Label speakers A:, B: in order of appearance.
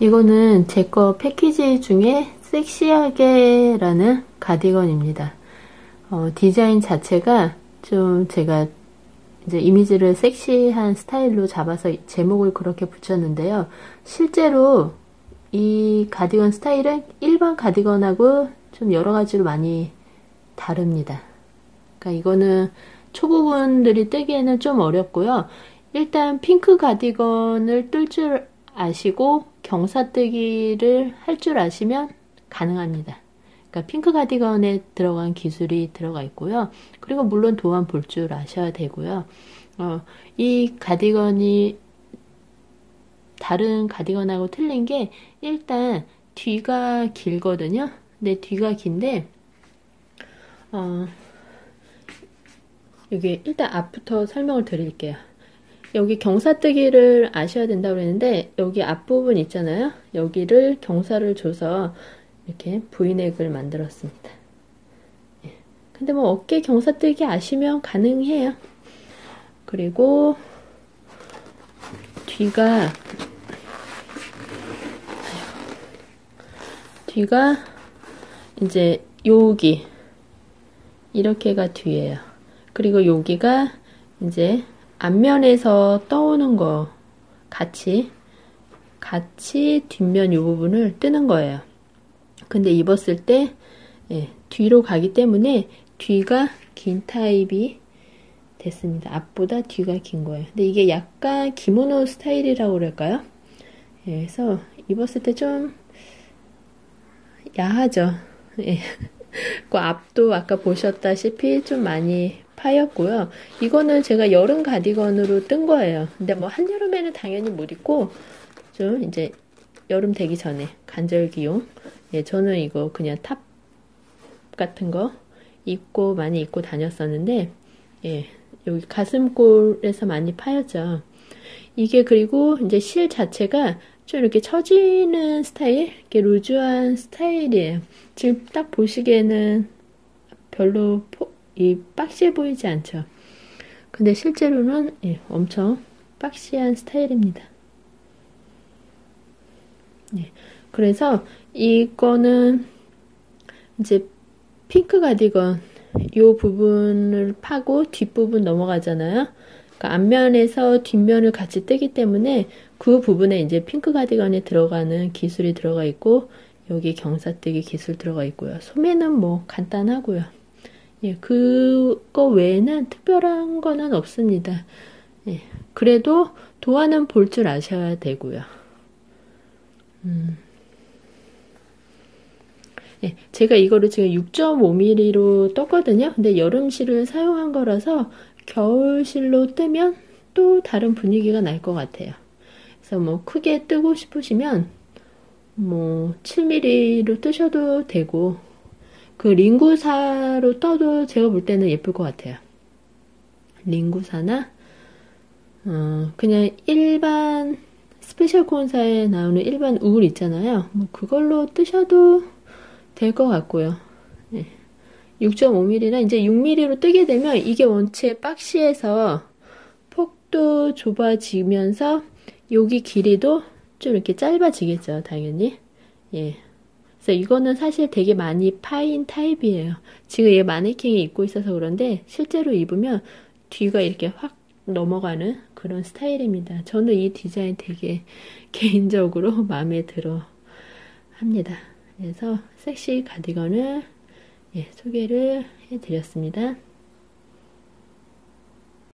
A: 이거는 제 거 패키지 중에 섹시하게 라는 가디건입니다. 어, 디자인 자체가 좀 제가 이제 이미지를 섹시한 스타일로 잡아서 제목을 그렇게 붙였는데요. 실제로 이 가디건 스타일은 일반 가디건하고 좀 여러 가지로 많이 다릅니다. 그러니까 이거는 초보분들이 뜨기에는 좀 어렵고요. 일단 핑크 가디건을 뜰 줄 아시고 경사뜨기를 할 줄 아시면 가능합니다. 그러니까 핑크 가디건에 들어간 기술이 들어가 있고요. 그리고 물론 도안 볼 줄 아셔야 되고요. 어, 이 가디건이 다른 가디건하고 틀린 게 일단 뒤가 길거든요. 근데 뒤가 긴데 어, 여기 일단 앞부터 설명을 드릴게요. 여기 경사뜨기를 아셔야 된다고 그랬는데 여기 앞부분 있잖아요. 여기를 경사를 줘서 이렇게 브이넥을 만들었습니다. 예. 근데 뭐 어깨 경사뜨기 아시면 가능해요. 그리고 뒤가 뒤가 이제 여기 이렇게가 뒤에요. 그리고 여기가 이제 앞면에서 떠오는 거 같이 같이 뒷면 이 부분을 뜨는 거예요. 근데 입었을 때 예, 뒤로 가기 때문에 뒤가 긴 타입이 됐습니다. 앞보다 뒤가 긴 거예요. 근데 이게 약간 기모노 스타일이라고 그럴까요? 예, 그래서 입었을 때 좀 야하죠. 예. 그 앞도 아까 보셨다시피 좀 많이 파였고요. 이거는 제가 여름 가디건으로 뜬 거예요. 근데 뭐 한여름에는 당연히 못 입고 좀 이제 여름 되기 전에 간절기용. 예, 저는 이거 그냥 탑 같은 거 입고 많이 입고 다녔었는데 예, 여기 가슴골에서 많이 파였죠. 이게 그리고 이제 실 자체가 좀 이렇게 처지는 스타일, 이렇게 루즈한 스타일이에요. 지금 딱 보시기에는 별로 포, 이 박시해 보이지 않죠. 근데 실제로는 예, 엄청 박시한 스타일입니다. 예, 그래서 이거는 이제 핑크 가디건 이 부분을 파고 뒷부분 넘어가잖아요. 그러니까 앞면에서 뒷면을 같이 뜨기 때문에 그 부분에 이제 핑크 가디건에 들어가는 기술이 들어가 있고 여기 경사뜨기 기술 들어가 있고요. 소매는 뭐 간단하고요. 예, 그거 외에는 특별한 거는 없습니다. 예, 그래도 도안은 볼 줄 아셔야 되고요. 음. 예, 제가 이거를 지금 6.5mm로 떴거든요. 근데 여름실을 사용한 거라서 겨울실로 뜨면 또 다른 분위기가 날 것 같아요. 그래서 뭐 크게 뜨고 싶으시면 뭐 7mm로 뜨셔도 되고 그 링구사로 떠도 제가 볼 때는 예쁠 것 같아요. 링구사나 어 그냥 일반 스페셜 콘사에 나오는 일반 울 있잖아요. 뭐 그걸로 뜨셔도 될 것 같고요. 네. 6.5mm나 이제 6mm로 뜨게 되면 이게 원체 박시에서 폭도 좁아지면서 여기 길이도 좀 이렇게 짧아지겠죠, 당연히. 예. 그래서 이거는 사실 되게 많이 파인 타입이에요. 지금 얘 마네킹이 입고 있어서 그런데 실제로 입으면 뒤가 이렇게 확 넘어가는 그런 스타일입니다. 저는 이 디자인 되게 개인적으로 마음에 들어 합니다. 그래서 섹시 가디건을 예, 소개를 해드렸습니다.